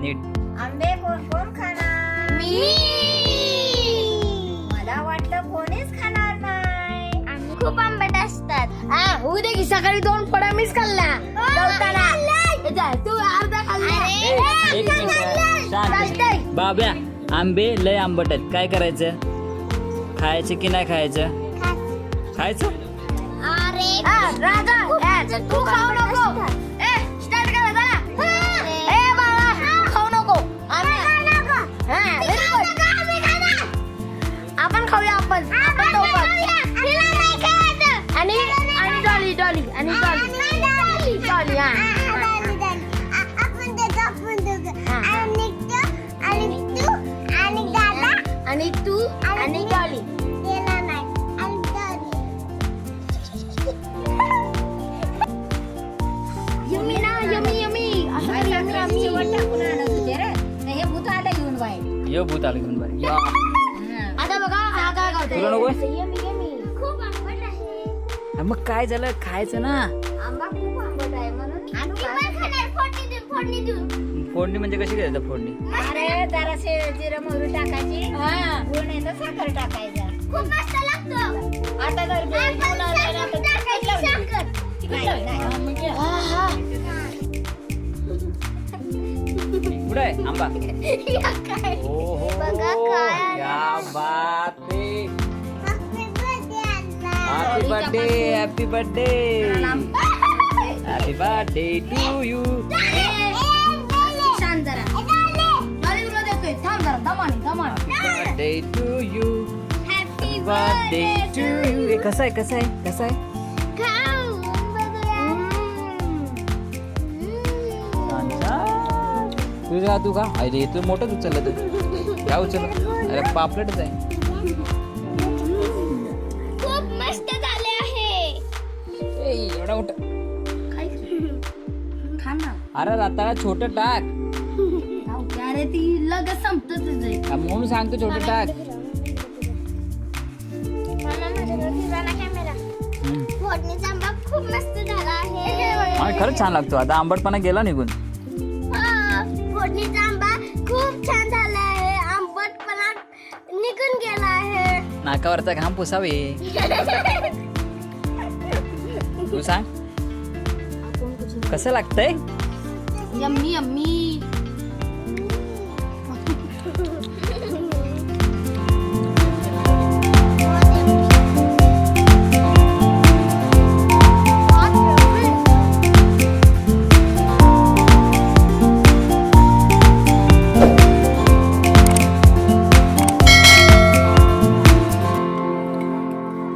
नीट. आंबे कोण कोण खाणार? मी. मला वाटलं कोणीच खाणार नाही. खूप आंबट असतात. हा उद्या की सकाळी दोन फळं मीच खाल्ला जेवताना. हे जा, तू अर्धा खाल्ला. ए, एक मिनिट. शांत चालतंय. बाब्या आंबे लय आंबट आहेत. काय करायचं? खायचे की नाही खायचं? खायचं. हा, राजा. तू खाऊ नको. आपण आपण दोघं. आणि आणि डॉली डॉली आणि डॉली डॉली हा. आणि तू आणि डॉली यमी ना यमी यमी असं यमी आणत होते रे? तर हे भूताला घेऊन बाहेर. यो भूत आलं घेऊन बाहेर. तुला नको? मग काय झालं? खायचं ना. आंबा खूप आंबट आहे म्हणून आणि फोडणी म्हणजे कशी करायचं फोडणी? अरे जरासे जिरं मोहरी टाकायची. हा. नाही तर साखर टाकायचं. खूप मस्त लागतो. आता तर आहे? आंबा. हो हो बघा birthday happy birthday happy birthday to you birthday to you happy birthday to you कसं आहे कसं आहे कसं आहे. तुझ्या तू का अरे तू मोठंच उचललं तू काय उचललं अरे पापलेटच आहे. ए, एवढा मोठा खा ना. अरे रताळा छोट टाक. अरे ती लगेच संपत तुझे म्हणून सांगतो छोट टाक. हम्म. फोडणीचा आंबा खूप मस्त झाला आहे. हा, खरंच छान लागतो. आता आंबटपणा गेला निघून. फोडणीचा आंबा खूप छान झाला आहे. आंबटपणा निघून गेला आहे. नाकावरचा घाम पुसावे. तू सांग कसं लागतंय? Yummy yummy